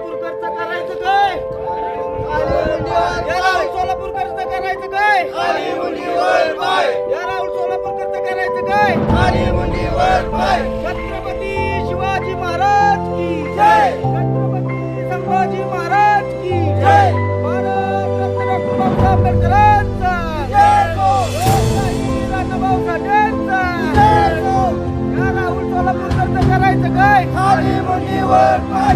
सोलापूरकरचं करायचं काय? सोलापूरकरचं करायचं काय?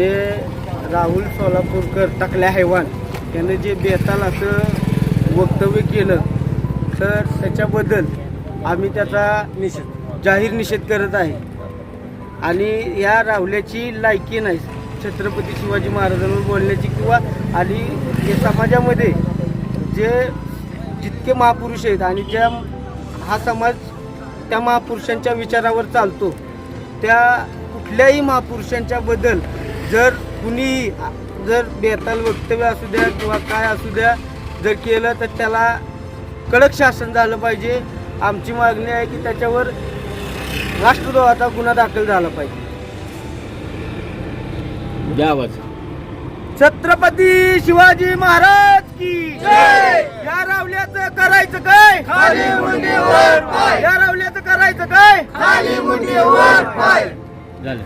जे राहुल सोलापूरकर टाकल्या हैवान यानं जे बेताल असं वक्तव्य केलं तर त्याच्याबद्दल आम्ही त्याचा निषेध जाहीर निषेध करत आहे. आणि या राहुल्याची लायकी नाही छत्रपती शिवाजी महाराजांवर बोलण्याची किंवा आणि हे समाजामध्ये जे जितके महापुरुष आहेत आणि ज्या हा समाज त्या महापुरुषांच्या विचारावर चालतो त्या कुठल्याही महापुरुषांच्याबद्दल जर कुणी जर बेताल वक्तव्य असू द्या किंवा काय असू द्या जर केलं तर त्याला कडक शासन झालं पाहिजे. आमची मागणी आहे की त्याच्यावर राष्ट्रद्रोहाचा गुन्हा दाखल झाला पाहिजे. छत्रपती शिवाजी महाराज की या रावल्याचं करायचं काय? या रावल्याचं करायचं काय? झालं.